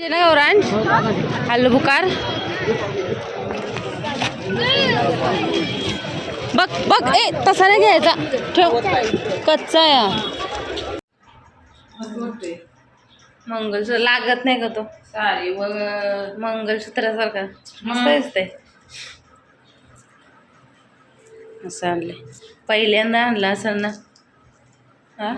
ना गौरांश हॅलो बुकार बघ बघ ए तसा नाही घ्यायचा. ठेव. कच्चा या मंगलसूत्र लागत नाही का तो. सारी व मंगलसूत्रासारखा. मस्त दिसतंय. असं आणले पहिल्यांदा आणला असं ना हा?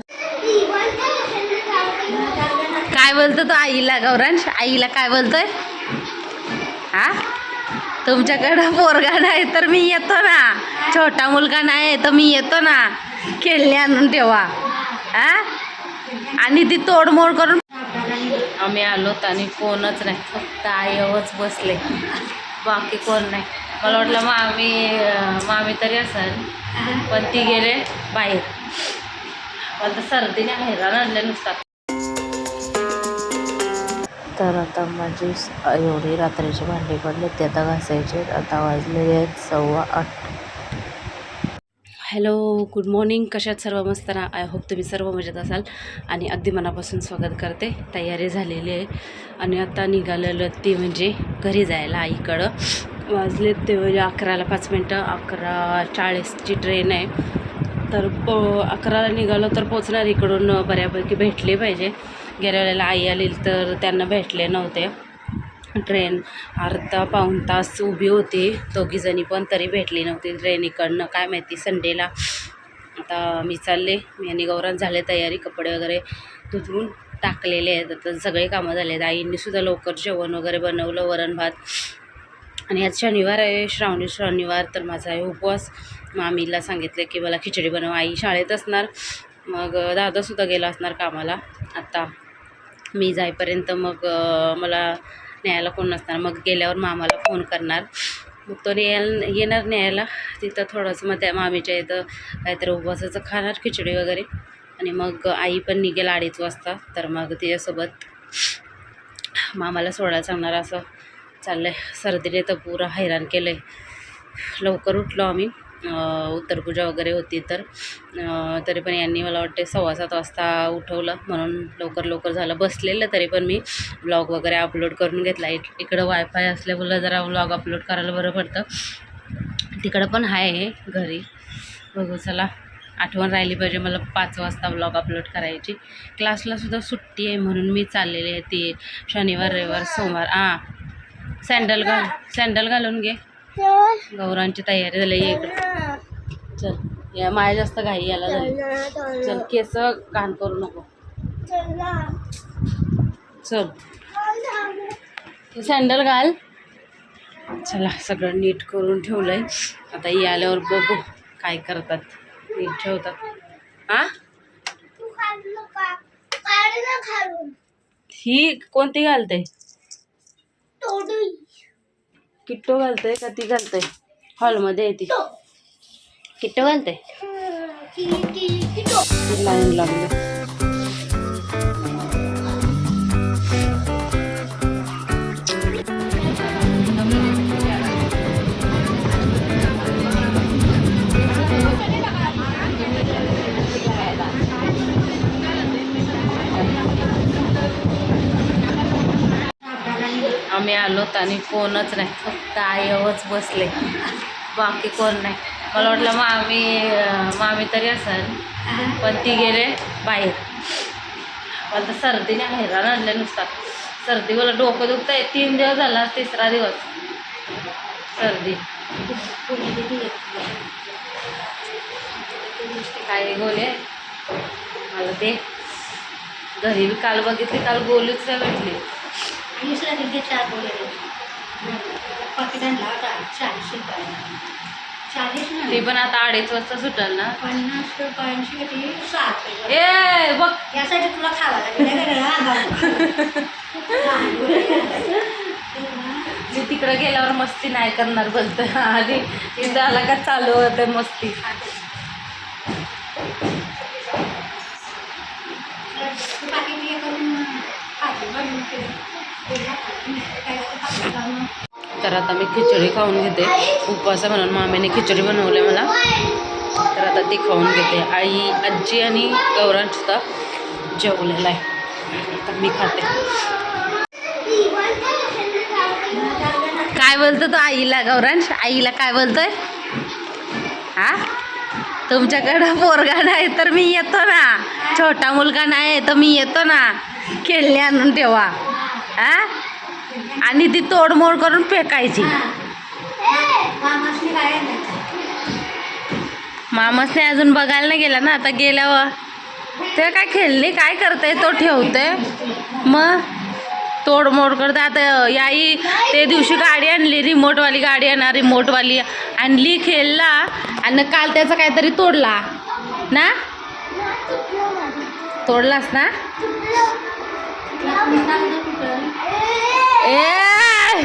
काय बोलतो तो आईला गौरांश? आईला काय बोलतोय? हा? तुमच्याकडं पोरगा नाही तर मी येतो ना. छोटा मुलगा नाही तर मी येतो ना. खेळणे आणून ठेवा. हा? आणि ती तोडमोड करून आम्ही आलोत आणि कोणच नाही. फक्त आईवच बसले. बाकी कोण नाही. मला वाटलं मामी मामी तरी असेल. पण ती गेले बाहेर. मला तर सर्दीने हैराण आणले नुसता. तर आता माझी एवढी रात्रीचे भांडे पडले ते आता घासायचे आता वाजलेले आहेत सव्वा आठ. Hello good morning. कशात सर्व? मस्त ना? आय होप तुम्ही सर्व मजेत असाल. आणि अगदी मनापासून स्वागत करते. तयारी झालेली आहे. आणि आता निघालेलं ते म्हणजे घरी जायला आईकडं. वाजलेत ते म्हणजे अकराला पाच मिनटं. अकरा चाळीसची ट्रेन आहे. तर प अकराला निघालो तर पोचणार इकडून बऱ्यापैकी भेटले पाहिजे. गेल्या वेळेला आई आली तर त्यांना भेटले नव्हते. ट्रेन अर्धा पाऊण तास उभी होती. दोघीजणी पण तरी भेटली नव्हती ट्रेन इकडनं. काय माहिती संडेला आता मी चालले. मी आणि गौरव झाले तयारी कपडे वगैरे धुतवून टाकलेले आहेत. आता सगळे कामं झाले आहेत आईंनीसुद्धा लवकर जेवण वगैरे बनवलं वरण भात. आणि आज शनिवार आहे. श्रावणी शनिवार तर माझा आहे उपवास. मामीला सांगितले की मला खिचडी बनव. आई शाळेत असणार. मग दादासुद्धा गेला असणार कामाला. आत्ता मी जाईपर्यंत मग मला न्यायला कोण नसणार. मग गेल्यावर मामाला फोन करणार. मग तो न्यायला येणार न्यायला. तिथं थोडंसं मग त्या मामीच्या इथं काहीतरी उपवासाचं खाणार खिचडी वगैरे. आणि मग आई पण निघेल अडीच वाजता. तर मग तिच्यासोबत मामाला सोडायला सांगणार असं चाललं आहे सर्दीने तर पुरं हैराण केलं आहे लवकर उठलो आम्ही. उत्तरपूजा वगैरे होती तर तरी पण यांनी मला वाटते सव्वा सात वाजता उठवलं. म्हणून लवकर लवकर झालं. बसलेलं तरी पण मी ब्लॉग वगैरे अपलोड करून घेतला. इक इकडं वायफाय असल्यामुळं जरा ब्लॉग अपलोड करायला बरं पडतं. तिकडं पण आहे हे घरी. बघू चला. आठवण राहिली पाहिजे मला पाच वाजता ब्लॉग अपलोड करायची. क्लासला सुद्धा सुट्टी आहे म्हणून मी चाललेली आहे ती. शनिवार रविवार सोमवार. हां सँडल घाल सँडल घालून घे. गौरांची तयारी झाली ये चल या माया जास्त घाई याला झाली. चल केस घाण करू नको. चल. सँडल घाल. चला सगळं नीट करून ठेवलंय. आता ही आल्यावर बघू काय करतात. नीट ठेवतात. हा ही कोणती घालते? किट्टो घालते का ती घालते? हॉलमध्ये आहे ती किट्टो घालते? लाईन लागले. होता आणि कोणच नाही. फक्त आयवच बसले. बाकी कोण नाही. मला वाटलं मामी मामी तरी असेल. पण ती गेले बाहेर. मला तर सर्दीने हैराण आणले नुसता. सर्दी मला डोकं दुखतंय. तीन दिवस झाला तिसरा दिवस. सर्दी. काय गोले मला ते घरी बी काल बघितली काल गोलीच नाही भेटली. ती पण आता अडीच वाजता सुटल ना? पन्नास रुपयांची किती सात रुपये. ए बघ. यासाठी तुला खावा लागेल. मी तिकडे गेल्यावर मस्ती नाही करणार बोलतो आधी इथं आला का चालू होते मस्ती. तर आता मी खिचडी खाऊन घेते. उपवास म्हणून मामीने खिचडी बनवली मला. तर आता ती खाऊन घेते. आई आजी आणि गौरांसुद्धा जेवलेला आहे. तर मी खाते. काय बोलतो तो आईला गौरांश? आईला काय बोलतोय? हा तुमच्याकडं पोरगा नाही तर मी येतो ना. छोटा मुलगा नाही तर मी येतो ना. खेळणे आणून ठेवा. हा आणि ती तोडमोड करून फेकायची. मामसने मामासने अजून बघायला नाही गेला ना आता गेल्यावर. ते काय खेळली काय करते तो ठेवते मग तोडमोड करते आता याई ते दिवशी गाडी आणली रिमोटवाली गाडी आणा रिमोटवाली आणली खेळला. आणि काल त्याचा काहीतरी तोडला. ना? तोडलास ना ए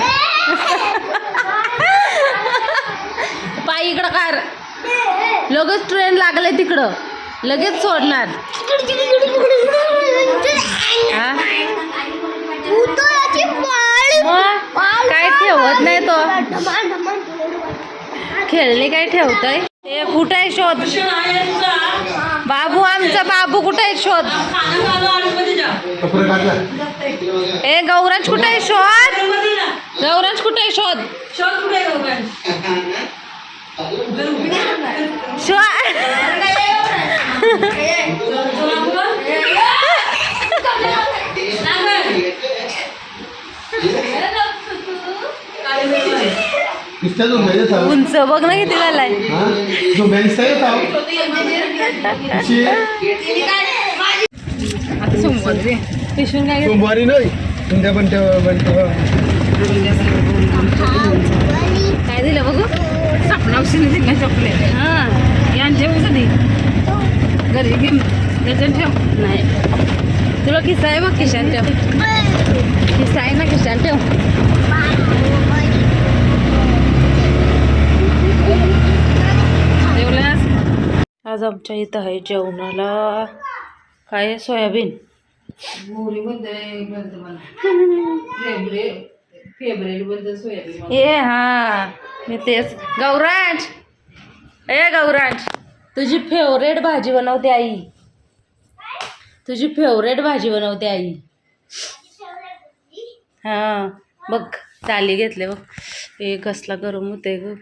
पायी इकडं कार लगेच ट्रेन लागले तिकडं. लगेच सोडणार. हा? मग? काय ठेवत नाही तो? खेळणे काय ठेवतोय? ते कुठं आहे शोध? बाबू आमचा बाबू कुठं आहे शोध? कपडे टाकला ए गौराज कुठे आहे शोध? गौराज कुठे आहे शोध? शोध था उंच बघ ना किती झालाय. हाँ था किसी पिशून काय? सोमवारी नाही. पण तेव्हा पण तेव्हा काय दिलं बघू सपनावशीने दिले चॉकलेट हा यांचे कधी घरी घेऊन त्याच्यात ठेव नाही आहे बघ खिशान ठेव खिसा आहे ना खिशान ठेव जेवल्यास आज आमच्या इथं आहे जेवणाला. काय आहे? सोयाबीन. ए हा. मी तेच. गौराज! ए गौराज! तुझी फेवरेट भाजी बनवते आई. तुझी फेवरेट भाजी बनवते आई. हा बघ चाली घेतले बघ. ए कसला गरम होते ग.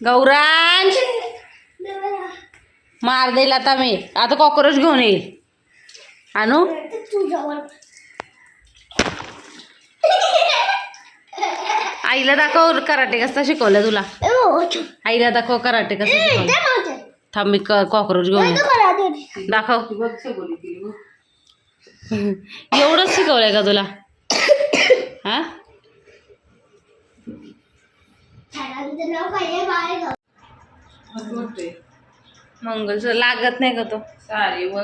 गौरांश! मार देईल आता मी. आता कॉक्रोच घेऊन येईल. आणू आईला दाखव कराटे कसं शिकवलं तुला. आईला दाखव कराटे कसं शिकवलं. थांब मी कॉक्रोच घेऊन. दाखव. एवढंच शिकवलंय का तुला? हा. मंगलसूत्र लागत नाही का तो? व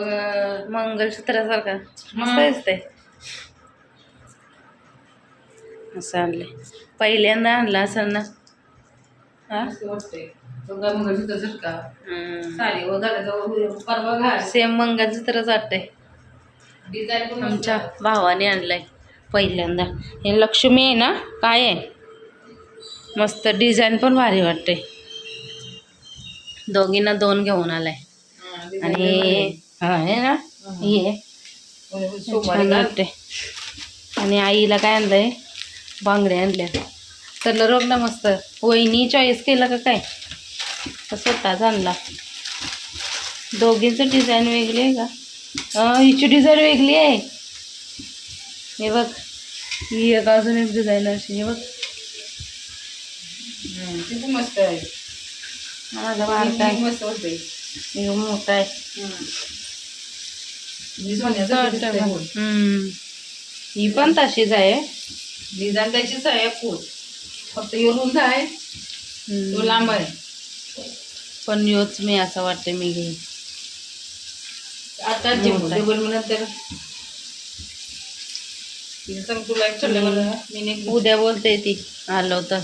मंगलसूत्रासारखा. मस्त दिसतंय. असं आणलंय. पहिल्यांदा आणला असं ना? हा? मंगळसूत्र झटका हम्म. साडी व घालायचं परवा घाल. सेम मंगलसूत्रच वाटतंय. डिझाईन पण मस्त आमच्या भावाने आणलाय पहिल्यांदा. हे लक्ष्मी आहे ना? काय आहे? मस्त डिझाईन पण भारी वाटते दोघींना दोन घेऊन आलाय. आणि हा आहे ना? हे. वाटते आणि आईला काय आणलंय? बांगड्या आणल्या कलर बघ ना मस्त. वहिनी चॉईस केलं का काय? स्वतःच आणला दोघींचं डिझाईन वेगळी आहे का? हिची डिझाईन वेगळी आहे. हे बघ. ही एक अजून एक डिझाईन अशी हे बघ. मस्त आहे. माझा बारका आहे. ती मस्त वाटते हे मोठा आहे. ही पण तशीच आहे. डिझाईन त्याचीच आहे फुल. फक्त येऊन आहे. तो लांब आहे. पण योच मी असं वाटते मी घेईन. आता मोठा जेवण आहे. टेबल म्हणत तर तिने सांग तुला एक ठरलं बरं मी नाही उद्या बोलते ती आलो तर.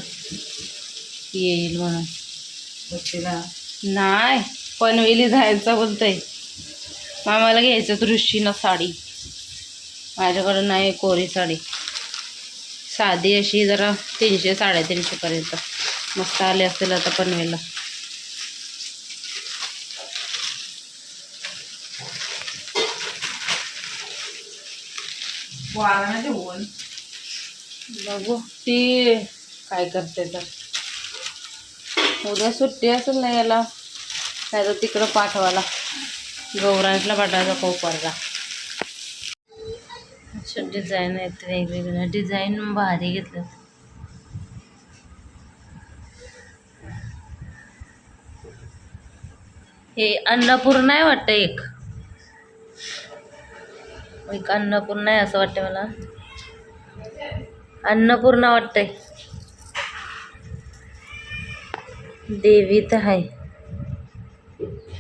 येईल म्हणून. नाही पनवेली जायचं बोलतंय. मामाला घ्यायचं दृष्टीनं साडी. माझ्याकडं नाही कोरी साडी. साधी अशी जरा तीनशे साडेतीनशेपर्यंत मस्त आले असतील आता पनवेलला. वारा ना बघू ती काय करते तर. उद्या सुट्टी असेल ना याला काय तर तिकडं पाठवायला. गौरांशला पाठवायचा कोपरला अशा डिझाईन आहेत वेगवेगळ्या. डिझाईन भारी घेतलं हे अन्नपूर्णा आहे वाटतं एक. एक अन्नपूर्णा आहे असं वाटतं मला. अन्नपूर्णा वाटतंय. देवी तर आहे.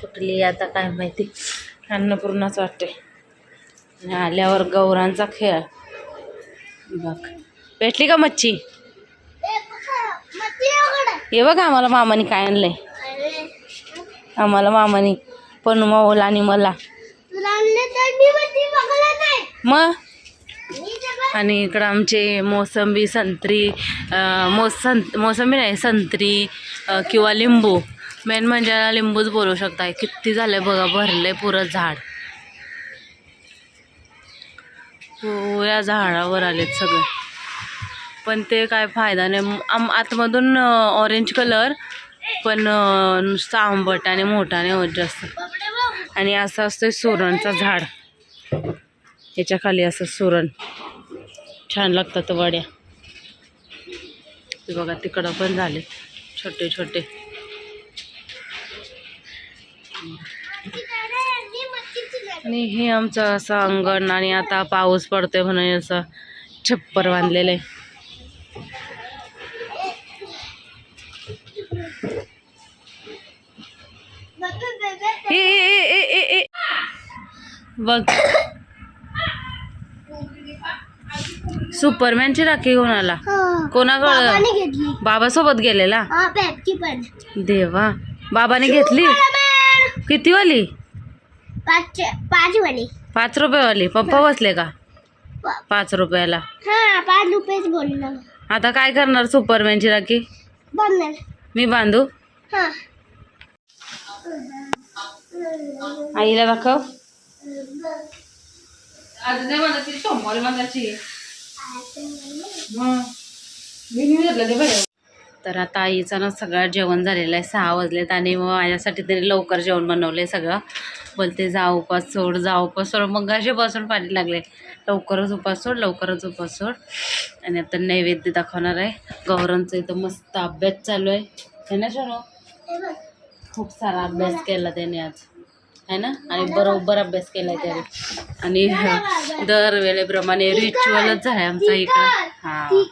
कुठली आता काय माहिती. अन्नपूर्णाच वाटते आणि आल्यावर गौरांचा खेळ. बघ. भेटली का मच्छी? हे बघ आम्हाला मामाने काय आणलंय. आम्हाला मामाने पण माऊला आणि मला. मग? आणि इकडं आमचे मोसंबी संत्री मोस सं मोसंबी नाही संत्री किंवा लिंबू. मेन म्हणजे लिंबूच बोलू शकता किती झालंय बघा भरलंय पुरं झाड. या झाडावर आलेत सगळे. पण ते काय फायदा नाही. आम आतमधून ऑरेंज कलर पण नुसतं आंबट आणि मोठा नाही होत जास्त. आणि असं असतं सुरणचं झाड. याच्या खाली असं सुरण. छान लागतात वड्या. ते बघा तिकडं पण झाले. छोटे छोटे. आणि हे आमचं असं अंगण आणि आता पाऊस पडतोय म्हणून असं छप्पर बांधलेलं आहे. ए, ए, ए, ए, ए, ए. बघ. सुपरमॅनची राखी घेऊन आला कोणाकडं घेतली. बाबासोबत गेलेला? हा देवा. बाबाने घेतली? किती वाली पाच पाच वाली पाच रुपयेवाली. पप्पा बसले का? पाच रुपयाला. हा पाच रुपयेच आता काय करणार सुपरमॅनची राखी? मी बांधू? हा. आईला दाखव आज नाही ती सोमवारी मनाची ते बरं तर आता आईचं ना सगळं जेवण झालेलं आहे सहा वाजलेत आणि मग माझ्यासाठी तरी लवकर जेवण बनवलं आहे सगळं. बोलते जा उपास सोड जा उपास सोड. मग बसून पाणी लागले. लवकरच उपास सोड लवकरच उपास सोड. आणि आता नैवेद्य दाखवणार आहे. गौरांचा इथं मस्त अभ्यास चालू आहे. है ना शोनो? खूप सारा अभ्यास केला त्याने आज. है ना? आणि बरोबर अभ्यास केलाय त्याने. आणि दरवेळेप्रमाणे रिच्युअलच झालाय आमचा इकडं. हां.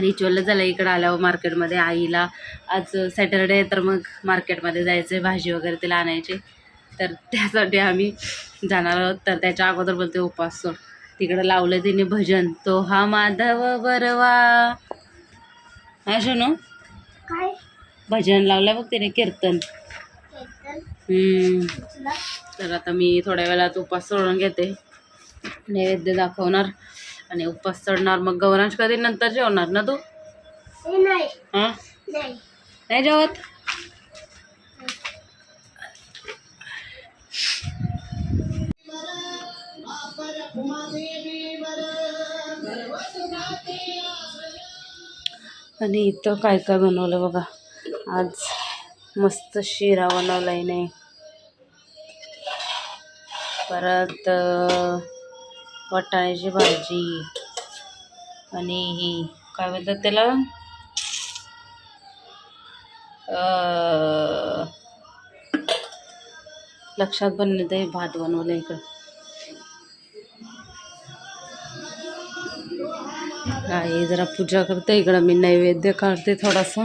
रिच्युअल झालं इकडं आल्यावर मार्केटमध्ये आईला आज सॅटरडे तर मग मार्केटमध्ये जायचं आहे भाजी वगैरे तिला आणायची. तर त्यासाठी आम्ही जाणार आहोत. तर त्याच्या अगोदर बोलते उपास सोड. तिकडं लावलं तिने भजन. तो हा माधव बरवा हा शोनू? भजन लावलं बघ तिने कीर्तन. तर आता मी थोड्या वेळात उपास सोडून घेते. नैवेद्य दाखवणार आणि उपास चढणार मग गौरांश कधी नंतर जेवणार ना तू? हे? नाही जेवत? आणि इथं काय काय बनवलं बघा. आज मस्त शिरा बनवला नाही परत अं, वाटाण्याची भाजी आणि ही काय म्हणतात त्याला? लक्षात बनले ते भात बनवलं इकडं. आई जरा पूजा करते इकडं मी नैवेद्य काढते थोडासा.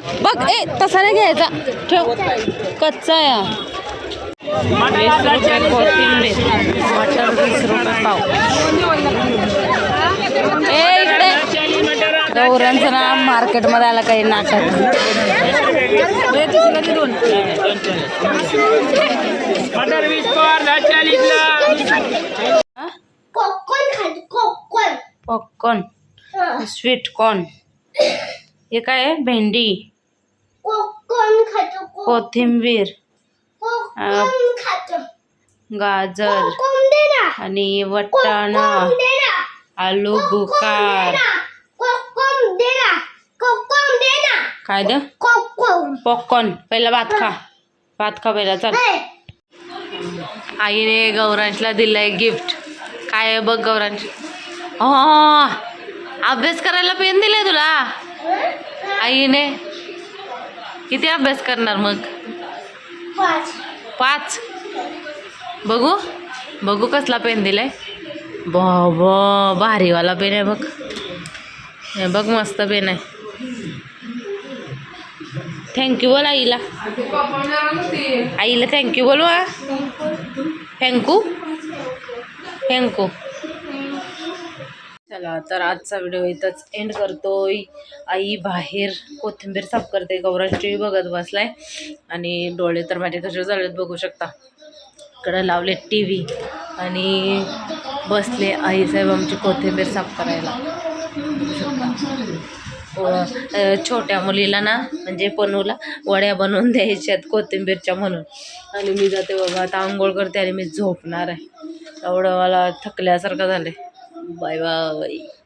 बघ बघ ए तसा नाही घ्यायचा. ठेव. कच्चा हा. वीस रुपये कोथिंबीर मटर वीस रुपये पाव ए इकडे. गौरांचं ना मार्केटमध्ये आला काही नाटक. दोन मटर वीस पॉपकॉर्न. स्वीट कॉर्न हे काय आहे? भेंडी. कोकण खातो? कोथिंबीर गाजर आणि वटाणा आलू बुकार काय द पॉपकॉर्न. पहिला भात खा. भात खा पहिला चल. हे, आईने गौरांशला दिलंय गिफ्ट. काय आहे बघ गौरांश. हा अभ्यास करायला पेन दिलाय तुला. आईने किती अभ्यास करणार मग? पाच. पाच बघू. बघू कसला पेन दिलाय. बाबा भारीवाला पेन आहे बघ. हे बघ मस्त पेन आहे. थँक्यू बोल आईला. आईला थँक्यू बोलू हा. थँक्यू थँक्यू चला तर आजचा व्हिडिओ इथंच एंड करतोय. आई बाहेर कोथिंबीर साफ करते. गौरांची बघत बसलाय. आणि डोळे तर माझे कसे झालेत बघू शकता. इकडं लावले टी व्ही आणि बसले आईसाहेब आमची कोथिंबीर साफ करायला. हो, छोट्या मुलीला ना म्हणजे पनूला वड्या बनवून द्यायच्यात कोथिंबीरच्या म्हणून. आणि मी जाते बाबा आता आंघोळ करते आणि मी झोपणार आहे. एवढं मला थकल्यासारखं झालं आहे Bay bay.